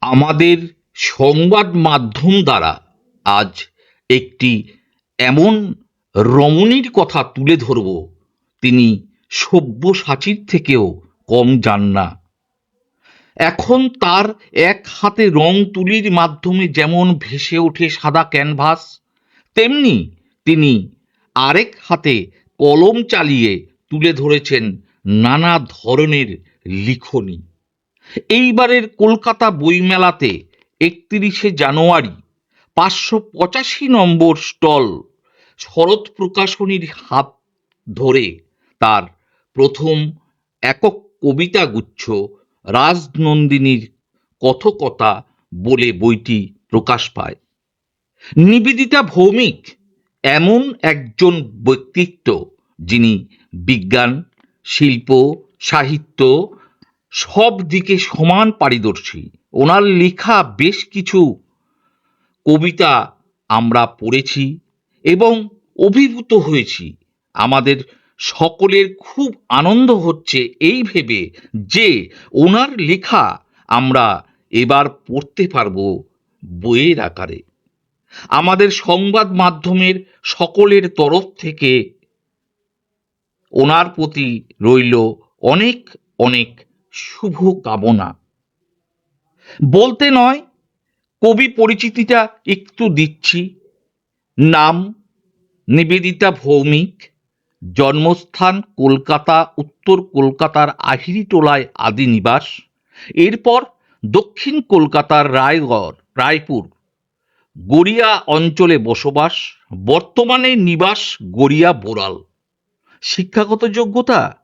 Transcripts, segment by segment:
আমাদের সংবাদ মাধ্যম দ্বারা আজ একটি এমন রমণীর কথা তুলে ধরব। তিনি সব্যসাচীর থেকেও কম যান না। এখন তার এক হাতে রং তুলির মাধ্যমে যেমন ভেসে ওঠে সাদা ক্যানভাস, তেমনি তিনি আরেক হাতে কলম চালিয়ে তুলে ধরেছেন নানা ধরনের লিখনি। এইবারের কলকাতা বইমেলাতে একত্রিশে জানুয়ারি পাঁচশো পঁচাশি নম্বর স্টল শরৎ প্রকাশনীর হাত ধরে তার প্রথম একক কবিতা গুচ্ছ রাজনন্দিনীর কথকতা বলে বইটি প্রকাশ পায়। নিবেদিতা ভৌমিক এমন একজন ব্যক্তিত্ব যিনি বিজ্ঞান, শিল্প, সাহিত্য সব দিকে সমান পারদর্শী। ওনার লেখা বেশ কিছু কবিতা আমরা পড়েছি এবং অভিভূত হয়েছি। আমাদের সকলের খুব আনন্দ হচ্ছে এই ভেবে যে ওনার লেখা আমরা এবার পড়তে পারব বইয়ের আকারে। আমাদের সংবাদ মাধ্যমের সকলের তরফ থেকে ওনার প্রতি রইল অনেক অনেক শুভ কামনা বলতে নয়, কবি পরিচিতিটা একটু দিচ্ছি। নাম নিবেদিতা ভৌমিক, জন্মস্থান কলকাতা, উত্তর কলকাতার আহিরিটোলায় আদি নিবাস। এরপর দক্ষিণ কলকাতার রায়গড়, রায়পুর, গড়িয়া অঞ্চলে বসবাস। বর্তমানে নিবাস গড়িয়া বোরাল শিক্ষাগত যোগ্যতা?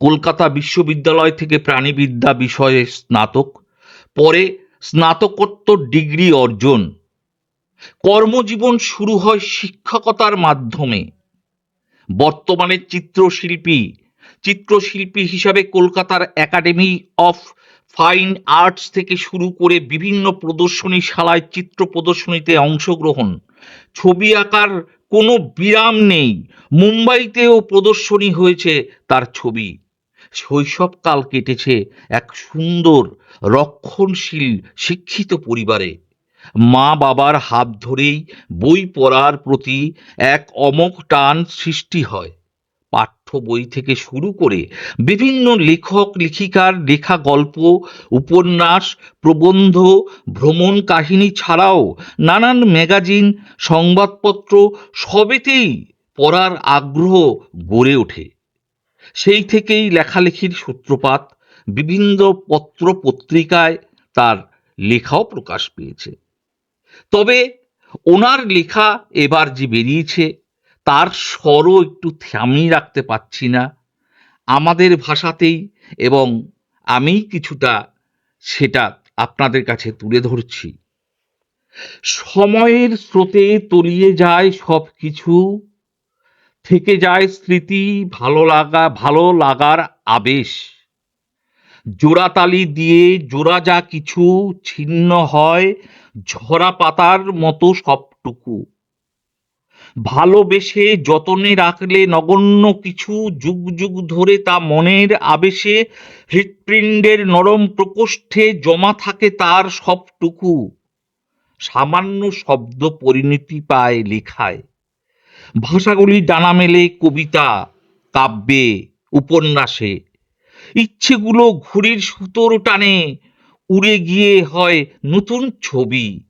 কলকাতা বিশ্ববিদ্যালয় থেকে প্রাণীবিদ্যা বিষয়ে স্নাতক, পরে স্নাতকোত্তর ডিগ্রি অর্জন। কর্মজীবন শুরু হয় শিক্ষকতার মাধ্যমে। বর্তমানে চিত্রশিল্পী চিত্রশিল্পী হিসাবে কলকাতার একাডেমি অফ ফাইন আর্টস থেকে শুরু করে বিভিন্ন প্রদর্শনী শালায় চিত্র প্রদর্শনীতে অংশগ্রহণ। ছবি আঁকার কোনো বিরাম নেই। মুম্বাইতেও প্রদর্শনী হয়েছে তার ছবি। শৈশবকাল কেটেছে এক সুন্দর, রক্ষণশীল, শিক্ষিত পরিবারে। মা বাবার হাত ধরেই বই পড়ার প্রতি এক অমোঘ টান সৃষ্টি হয়। পাঠ্য বই থেকে শুরু করে বিভিন্ন লেখক, লেখিকার লেখা গল্প, উপন্যাস, প্রবন্ধ, ভ্রমণ কাহিনী ছাড়াও নানান ম্যাগাজিন, সংবাদপত্র সবেতেই পড়ার আগ্রহ গড়ে ওঠে। সেই থেকেই লেখালেখির সূত্রপাত, বিভিন্ন পত্র পত্রিকায় তার লেখাও প্রকাশ পেয়েছে। তবে ওনার লেখা এবার যে বেরিয়েছে তার স্বরও একটু থামিয়ে রাখতে পারছি না। আমাদের ভাষাতেই এবং আমি কিছুটা সেটা আপনাদের কাছে তুলে ধরছি। সময়ের স্রোতে তলিয়ে যায় সব কিছু থেকে যায় স্মৃতি, ভালো লাগা, ভালো লাগার আবেশ। জোড়াতালি দিয়ে জোড়া যা কিছু ছিন্ন হয়, ঝরা পাতার মতো সবটুকু। ভালোবেসে যতনে রাখলে নগণ্য কিছু যুগ যুগ ধরে তা মনের আবেশে হৃৎপিণ্ডের নরম প্রকোষ্ঠে জমা থাকে তার সবটুকু। সামান্য শব্দ পরিণতি পায় লেখায়। ভাষাগুলি ডানা মেলে কবিতা, কাব্যে, উপন্যাসে। ইচ্ছেগুলো ঘুড়ির সুতোর টানে উড়ে গিয়ে হয় নতুন ছবি।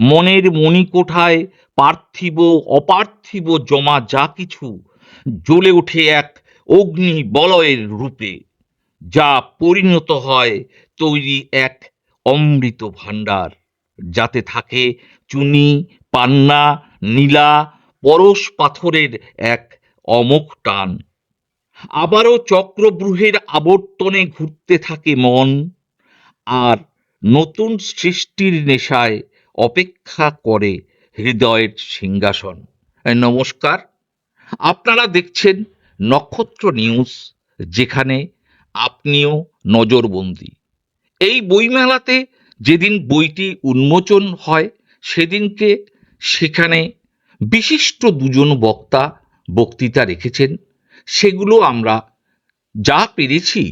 মনের মণিকোঠায় পার্থিব, অপার্থিব জমা যা কিছু জ্বলে ওঠে এক অগ্নি বলয়ের রূপে, যা পরিণত হয় তৈরি এক অমৃত ভাণ্ডার। যাতে থাকে চুনি, পান্না, নীলা, পরশ পাথরের এক অমোঘ টান। আবারও চক্রব্রূহের আবর্তনে ঘুরতে থাকে মন, আর নতুন সৃষ্টির নেশায় অপেক্ষা করে হৃদয়ের সিংহাসন। নমস্কার। আপনারা দেখছেন নক্ষত্র নিউজ, যেখানে আপনিও নজরবন্দি। এই বইমেলাতে যেদিন বইটি উন্মোচন হয়, সেদিনকে সেখানে বিশিষ্ট দুজন বক্তা বক্তৃতা রেখেছেন। সেগুলো আমরা যা পেরেছি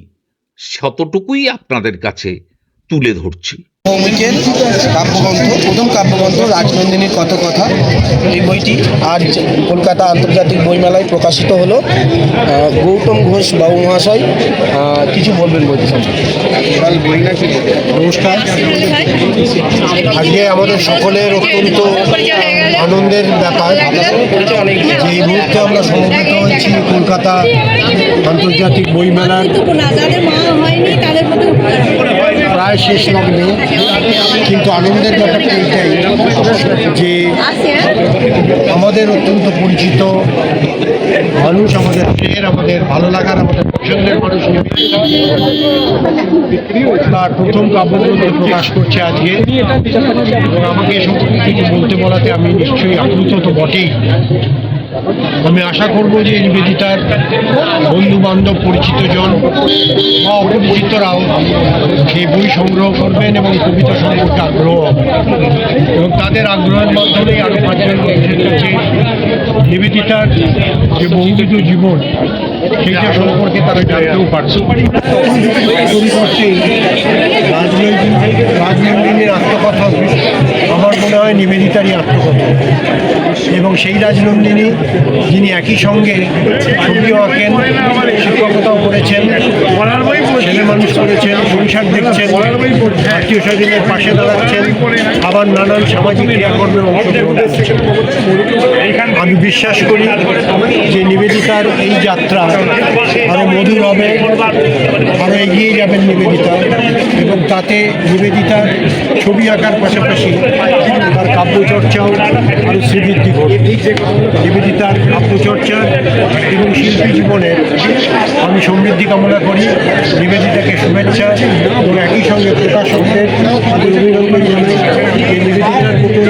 শতটুকুই আপনাদের কাছে তুলে ধরছি। ভৌমিকের কাব্যগ্রন্থ প্রথম কাব্যগ্রন্থ রাজনন্দিনীর কত কথা এই বইটি আজ কলকাতা আন্তর্জাতিক বইমেলায় প্রকাশিত হলো। গৌতম ঘোষ বাবু মহাশয় কিছু বলবেন বইটি সম্পর্কে নমস্কার। আজকে আমাদের সকলের অত্যন্ত আনন্দের ব্যাপার যে এই মুহূর্তে আমরা সমবেত হয়েছি কলকাতা আন্তর্জাতিক বইমেলার প্রায় শেষ লগ্নে কিন্তু আনন্দের ব্যাপারটা এইটাই যে আমাদের অত্যন্ত পরিচিত মানুষ, আমাদের প্রিয়ের আমাদের ভালো লাগার, আমাদের পছন্দের মানুষ তার প্রথম কাব্যগ্রন্থ প্রকাশ করছে আজকে। এবং আমাকে এ সম্পর্কে কিছু বলতে বলাতে আমি নিশ্চয়ই আপ্লুত তো বটেই। আমি আশা করব যে এই নিবেদিতার বন্ধু বান্ধব পরিচিত জন বা অপরিচিতরাও সেই বই সংগ্রহ করবেন এবং কবিতা সম্পর্কে আগ্রহ এবং তাদের আগ্রহের মাধ্যমেই আরও পাঁচজন নিবেদিতার যে বহুবিধ জীবন, সেইটা সম্পর্কে তারা জানতেও পারছে। রাজনৈতিক রাজনন্দিনীর আত্মকথা মনে হয় নিবেদিতারই আত্মকথা এবং সেই রাজনন্দিনী যিনি একই সঙ্গে ছবিও আঁকেন শিক্ষকতাও করেছেন, ছেলে মানুষ করেছেন সংসার দেখছেন, আত্মীয় স্বজনের পাশে দাঁড়াচ্ছেন, আবার নানান সামাজিক ক্রিয়াকর্মে অংশগ্রহণ আমি বিশ্বাস করি যে নিবেদিতার এই যাত্রা আরও মধুর হবে আরও এগিয়ে যাবেন নিবেদিতা, এবং তাতে নিবেদিতার ছবি আঁকার পাশাপাশি তার কাব্যচর্চাও আরও শ্রীবৃদ্ধি ঘটবে নিবেদিতার কাব্যচর্চা এবং শিল্পী জীবনের আমি সমৃদ্ধি কামনা করি। নিবেদিতাকে শুভেচ্ছা এবং একই সঙ্গে প্রকাশকদের অভিনন্দন জানাই। যে নিবেদিতার মতো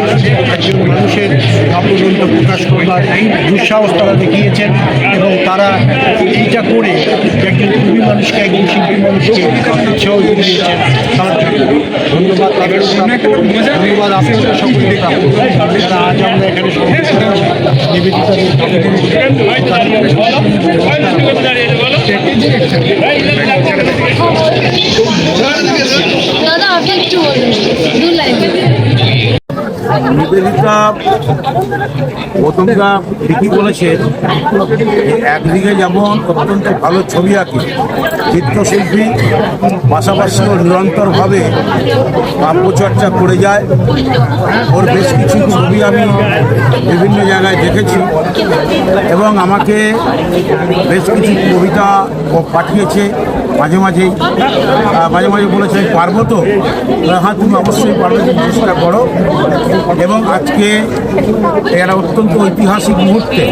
একজন মানুষের কাব্যগ্রন্থ প্রকাশ করবার দুঃসাহস তারা দেখিয়েছেন এবং তারা এইটা করে একজন কবি মানুষকে, একজন শিল্পী মানুষকে উৎসাহ দিয়েছেন। তার ধন্যবাদ ধন্যবাদ আপনাদের সকলকে আজ আমরা এখানে সমবেত দাদা আপনি একটু বলুন। দু লাইন। নিবেদিতা প্রথমটা ঠিকই বলেছেন যে একদিকে যেমন অত্যন্ত ভালো ছবি আঁকে, চিত্রশিল্পী, পাশাপাশিও নিরন্তরভাবে কাব্যচর্চা করে যায়। ওর বেশ কিছু ছবি আমি বিভিন্ন জায়গায় দেখেছি এবং আমাকে বেশ কিছু কবিতা ও পাঠিয়েছে। মাঝে মাঝেই মাঝে মাঝে বলেছে "আমি পারব তো? হ্যাঁ তুমি অবশ্যই পারবে, তুমি চেষ্টা করো। এবং আজকে এরা অত্যন্ত ঐতিহাসিক মুহূর্তে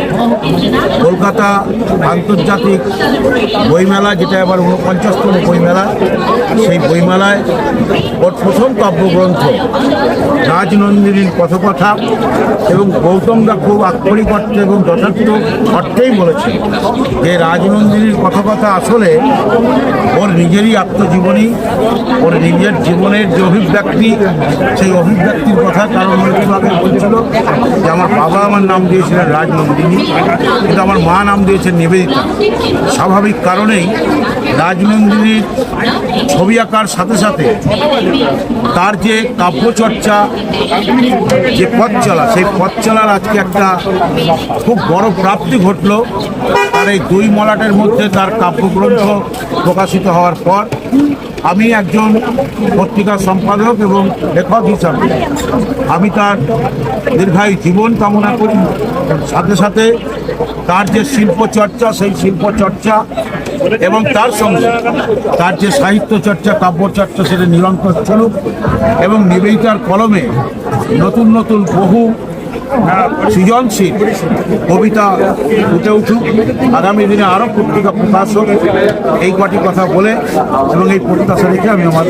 কলকাতা আন্তর্জাতিক বইমেলা, যেটা এবার উনপঞ্চাশতম বইমেলা, সেই বইমেলায় ওর প্রথম কাব্যগ্রন্থ রাজনন্দিনীর কথকথা এবং গৌতমদা খুব আক্ষরিক অর্থে এবং যথার্থ অর্থেই বলেছে যে রাজনন্দিনীর কথকথা আসলে ওর নিজেরই আত্মজীবনী, ওর নিজের জীবনের যে অভিব্যক্তি, সেই অভিব্যক্তির কথা কারণ একটু আগে বলছিল যে আমার বাবা আমার নাম দিয়েছিলেন রাজনন্দিনী, কিন্তু আমার মা নাম দিয়েছেন নিবেদিতা। স্বাভাবিক কারণেই রাজনন্দিনীর ছবি আঁকার সাথে সাথে তার যে কাব্যচর্চা, যে পথ চলা সেই পথ চলার আজকে একটা খুব বড় প্রাপ্তি ঘটলো। তার এই দুই মলাটের মধ্যে তার কাব্যগ্রন্থ প্রকাশিত হওয়ার পর আমি একজন পত্রিকার সম্পাদক এবং লেখক হিসাবে আমি তার দীর্ঘায়ু জীবন কামনা করি। সাথে সাথে তার যে শিল্পচর্চা, সেই শিল্প চর্চা এবং তার সঙ্গে তার যে সাহিত্য চর্চা, কাব্য চর্চা সেটা নিরন্তর চলুক এবং নিবেদিতার কলমে নতুন নতুন বহু সৃজনশীল কবিতা ফুটে উঠুক। আগামী দিনে আরও পত্রিকা প্রকাশ হোক, এই কটি কথা বলে এবং এই প্রত্যাশা রেখে আমি আমার